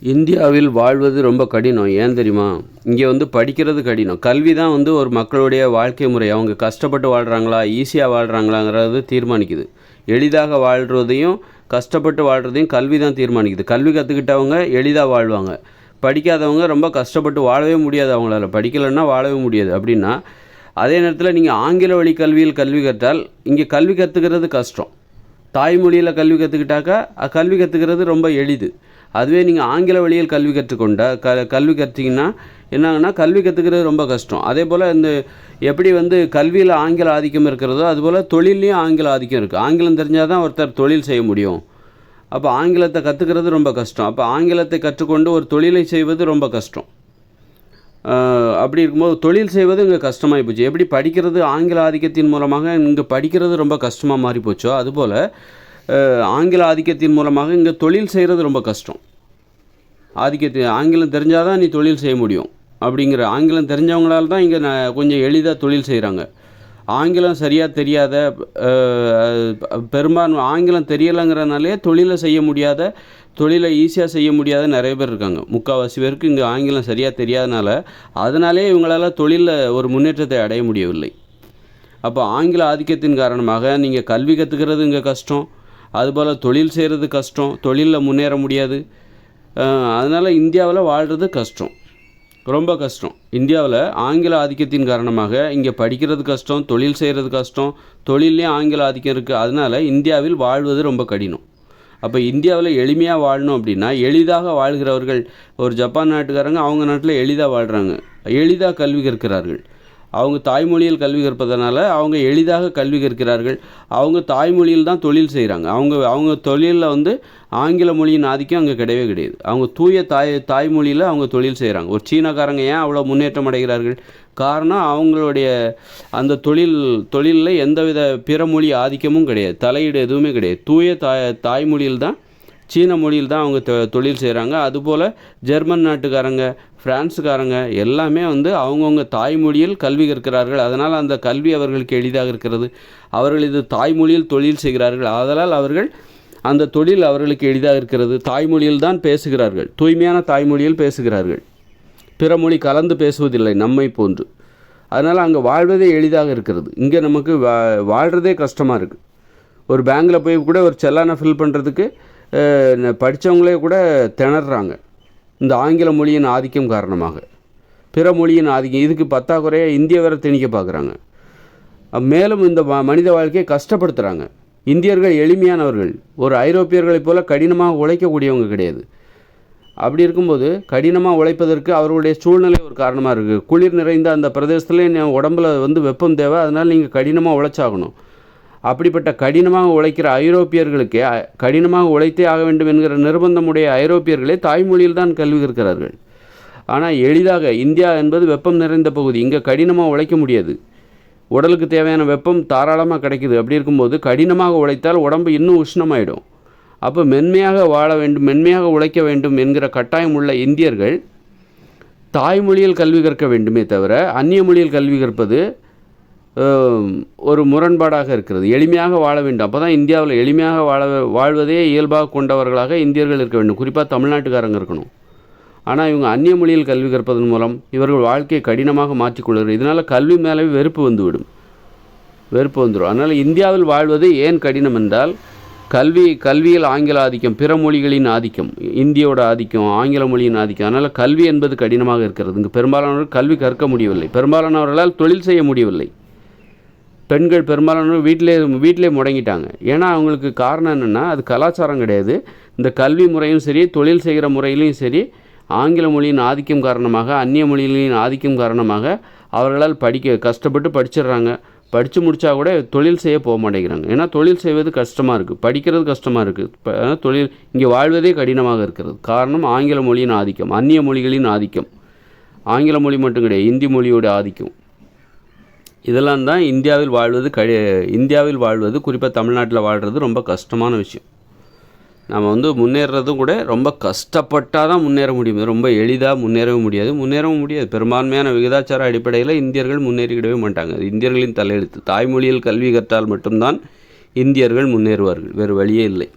இந்தியாவில் வாழ்வது ரொம்ப கடினம். ஏன் தெரியுமா? இங்கே வந்து படிக்கிறது கடினம். கல்வி தான் வந்து ஒரு மக்களுடைய வாழ்க்கை முறை. அவங்க கஷ்டப்பட்டு வாழ்கிறாங்களா ஈஸியாக வாழ்கிறாங்களாங்கிறது தீர்மானிக்குது. எளிதாக வாழ்கிறதையும் கஷ்டப்பட்டு வாழ்கிறதையும் கல்வி தான் தீர்மானிக்குது. கல்வி கற்றுக்கிட்டவங்க எளிதாக வாழ்வாங்க. படிக்காதவங்க ரொம்ப கஷ்டப்பட்டு வாழவே முடியாது அவங்களால. படிக்கலைன்னா வாழவே முடியாது. அப்படின்னா அதே நேரத்தில் நீங்கள் ஆங்கில வழி கல்வியில் கல்வி கற்றால் இங்கே கல்வி கற்றுக்கிறது கஷ்டம். தாய்மொழியில் கல்வி கற்றுக்கிட்டாக்கா கல்வி கற்றுக்கிறது ரொம்ப எளிது. அதுவே நீங்கள் ஆங்கில வழியில் கல்வி கற்றுக்கொண்ட க கல்வி கற்றீங்கன்னா என்னாங்கன்னா கல்வி கற்றுக்கிறது ரொம்ப கஷ்டம். அதே போல் இந்த எப்படி வந்து கல்வியில் ஆங்கில ஆதிக்கம் இருக்கிறதோ அதுபோல் தொழிலையும் ஆங்கில ஆதிக்கம் இருக்குது ஆங்கிலம் தெரிஞ்சால் தான் ஒருத்தர் தொழில் செய்ய முடியும். அப்போ ஆங்கிலத்தை கற்றுக்கிறது ரொம்ப கஷ்டம். அப்போ ஆங்கிலத்தை கற்றுக்கொண்டு ஒரு தொழிலை செய்வது ரொம்ப கஷ்டம். அப்படி இருக்கும்போது தொழில் செய்வது இங்கே கஷ்டமாகி போச்சு. எப்படி படிக்கிறது ஆங்கில ஆதிக்கத்தின் மூலமாக இங்கே படிக்கிறது ரொம்ப கஷ்டமாக மாறி போச்சோ அதுபோல் ஆங்கில ஆதிக்கத்தின் மூலமாக இங்கே தொழில் செய்கிறது ரொம்ப கஷ்டம். ஆதிக்கத்தை ஆங்கிலம் தெரிஞ்சால் தான் நீ தொழில் செய்ய முடியும். அப்படிங்கிற ஆங்கிலம் தெரிஞ்சவங்களால தான் இங்கே நான் கொஞ்சம் எளிதாக தொழில் செய்கிறாங்க ஆங்கிலம் சரியாக தெரியாத பெரும்பான்மை ஆங்கிலம் தெரியலைங்கிறனாலே தொழிலை செய்ய முடியாத தொழிலை ஈஸியாக செய்ய முடியாத நிறைய பேர் இருக்காங்க. முக்கால்வாசி பேருக்கு இங்கே ஆங்கிலம் சரியாக தெரியாதனால அதனாலே இவங்களால் தொழிலில் ஒரு முன்னேற்றத்தை அடைய முடியவில்லை. அப்போ ஆங்கில ஆதிக்கத்தின் காரணமாக நீங்கள் கல்வி கற்றுக்கிறது இங்கே கஷ்டம். அதுபோல் தொழில் செய்கிறது கஷ்டம். தொழிலில் முன்னேற முடியாது. அதனால் இந்தியாவில் வாழ்கிறது கஷ்டம். ரொம்ப கஷ்டம். இந்தியாவில் ஆங்கில ஆதிக்கத்தின் காரணமாக இங்கே படிக்கிறது கஷ்டம் தொழில் செய்கிறது கஷ்டம் தொழிலே ஆங்கில ஆதிக்கம் இருக்குது அதனால் இந்தியாவில் வாழ்வது ரொம்ப கடினம். அப்போ இந்தியாவில் எளிமையாக வாழணும் அப்படின்னா எளிதாக வாழ்கிறவர்கள் ஒரு ஜப்பான் நாட்டுக்காரங்க அவங்க நாட்டில் எளிதாக வாழ்கிறாங்க எளிதாக கல்வி கற்கிறார்கள். அவங்க தாய்மொழியில் கல்வி கற்பதனால அவங்க எளிதாக கல்வி கற்கிறார்கள். அவங்க தாய்மொழியில் தான் தொழில் செய்கிறாங்க அவங்க அவங்க தொழிலில் வந்து ஆங்கில மொழியின் ஆதிக்கம் அங்கே கிடையவே கிடையாது. அவங்க தூய தாய் தாய்மொழியில் அவங்க தொழில் செய்கிறாங்க ஒரு சீனக்காரங்க ஏன் அவ்வளோ முன்னேற்றம் அடைகிறார்கள்? காரணம் அவங்களுடைய அந்த தொழில் தொழிலில் எந்தவித பிற மொழி ஆதிக்கமும் கிடையாது. தலையீடு எதுவுமே கிடையாது. தூய தாய் தாய்மொழியில் தான் சீன மொழியில் தான் அவங்க தொ- தொழில் செய்கிறாங்க அதுபோல் ஜெர்மன் நாட்டுக்காரங்க ஃப்ரான்ஸுக்காரங்க எல்லாமே வந்து அவங்கவுங்க தாய்மொழியில் கல்வி கற்கிறார்கள். அதனால் அந்த கல்வி அவர்களுக்கு எளிதாக இருக்கிறது. அவர்கள் இது தாய்மொழியில் தொழில் செய்கிறார்கள். அதனால் அவர்கள் அந்த தொழில் அவர்களுக்கு எளிதாக இருக்கிறது. தாய்மொழியில் தான் பேசுகிறார்கள். தூய்மையான தாய்மொழியில் பேசுகிறார்கள். பிற மொழி கலந்து பேசுவதில்லை நம்மை போன்று. அதனால் அங்கே வாழ்வதே எளிதாக இருக்கிறது. இங்கே நமக்கு வா வாழ்கிறதே கஷ்டமாக இருக்குது ஒரு பேங்கில் போய் கூட ஒரு செல்லானை ஃபில் பண்ணுறதுக்கு படித்தவங்களே கூட திணறாங்க. இந்த ஆங்கில மொழியின் ஆதிக்கம் காரணமாக. பிற மொழியின் ஆதிக்கம் இதுக்கு பத்தாக்குறையாக இந்திய வேற திணிக்க பார்க்குறாங்க மேலும் இந்த மனித வாழ்க்கையை கஷ்டப்படுத்துகிறாங்க இந்தியர்கள் எளிமையானவர்கள். ஒரு ஐரோப்பியர்களைப் போல கடினமாக உழைக்கக்கூடியவங்க கிடையாது. அப்படி இருக்கும்போது கடினமாக உழைப்பதற்கு அவர்களுடைய சூழ்நிலை ஒரு காரணமாக இருக்குது குளிர் நிறைந்த அந்த பிரதேசத்தில் என் உடம்புல வந்து வெப்பம் தேவை. அதனால் நீங்கள் கடினமாக உழைச்சாகணும். அப்படிப்பட்ட கடினமாக உழைக்கிற ஐரோப்பியர்களுக்கே கடினமாக உழைத்தே ஆக வேண்டும் என்கிற நிர்பந்தமுடைய ஐரோப்பியர்களே தாய்மொழியில் தான் கல்வி கற்கிறார்கள். ஆனால் எளிதாக இந்தியா என்பது வெப்பம் நிறைந்த பகுதி. இங்கே கடினமாக உழைக்க முடியாது. உடலுக்கு தேவையான வெப்பம் தாராளமாக கிடைக்குது. அப்படி இருக்கும்போது கடினமாக உழைத்தால் உடம்பு இன்னும் உஷ்ணமாயிடும். அப்போ மென்மையாக வாழ வேண்டும் மென்மையாக உழைக்க வேண்டும் என்கிற கட்டாயம் உள்ள இந்தியர்கள் தாய்மொழியில் கல்வி கற்க வேண்டுமே தவிர அந்நிய மொழியில் கல்வி கற்பது ஒரு முரண்பாடாக இருக்கிறது. எளிமையாக வாழ வேண்டும். அப்போ தான் இந்தியாவில் எளிமையாக வாழ வாழ்வதே இயல்பாக கொண்டவர்களாக இந்தியர்கள் இருக்க வேண்டும். குறிப்பாக தமிழ்நாட்டுக்காரங்க இருக்கணும். ஆனால் இவங்க அந்நிய மொழியில் கல்வி கற்பதன் மூலம் இவர்கள் வாழ்க்கையை கடினமாக மாற்றிக்கொள்கிறது. இதனால் கல்வி மேலே வெறுப்பு வந்துவிடும். வெறுப்பு வந்துடும் அதனால் இந்தியாவில் வாழ்வது ஏன் கடினம் என்றால் கல்வி கல்வியில் ஆங்கில ஆதிக்கம் பிற மொழிகளின் ஆதிக்கம் இந்தியோட ஆதிக்கம் ஆங்கில மொழியின் ஆதிக்கம். அதனால் கல்வி என்பது கடினமாக இருக்கிறது. இங்கே பெரும்பாலானவர்கள் கல்வி கற்க முடியவில்லை. பெரும்பாலானவர்களால் தொழில் செய்ய முடியவில்லை. பெண்கள் பெரும்பாலான வீட்டிலே வீட்டிலே முடங்கிட்டாங்க. ஏன்னா அவங்களுக்கு காரணம் என்னென்னா அது கலாச்சாரம் கிடையாது. இந்த கல்வி முறையும் சரி தொழில் செய்கிற முறையிலையும் சரி ஆங்கில மொழியின் ஆதிக்கம் காரணமாக அந்நிய மொழிகளின் ஆதிக்கம் காரணமாக அவர்களால் படிக்க கஷ்டப்பட்டு படிச்சிடுறாங்க. படித்து முடித்தா கூட தொழில் செய்ய போக மாட்டேங்கிறாங்க. ஏன்னா தொழில் செய்வது கஷ்டமாக இருக்குது படிக்கிறது கஷ்டமாக இருக்குது ஆனால் தொழில் இங்கே வாழ்வதே கடினமாக இருக்கிறது. காரணம் ஆங்கில மொழியின் ஆதிக்கம் அந்நிய மொழிகளின் ஆதிக்கம். ஆங்கில மொழி மட்டும் கிடையாது இந்தி மொழியோட ஆதிக்கம். இதெல்லாம் தான் இந்தியாவில் வாழ்வது கழி இந்தியாவில் வாழ்வது குறிப்பாக தமிழ்நாட்டில் வாழ்கிறது ரொம்ப கஷ்டமான விஷயம். நம்ம வந்து முன்னேறதும் கூட ரொம்ப கஷ்டப்பட்டால் தான் முன்னேற முடியும். ரொம்ப எளிதாக முன்னேறவும் முடியாது. முன்னேறவும் முடியாது. பெரும்பான்மையான விகிதாச்சார அடிப்படையில் இந்தியர்கள் முன்னேறிக்கிடவே மாட்டாங்க. அது இந்தியர்களின் தலையெழுத்து. தாய்மொழியில் கல்வி கற்றால் மட்டும்தான் இந்தியர்கள் முன்னேறுவார்கள். வேறு வழியே இல்லை.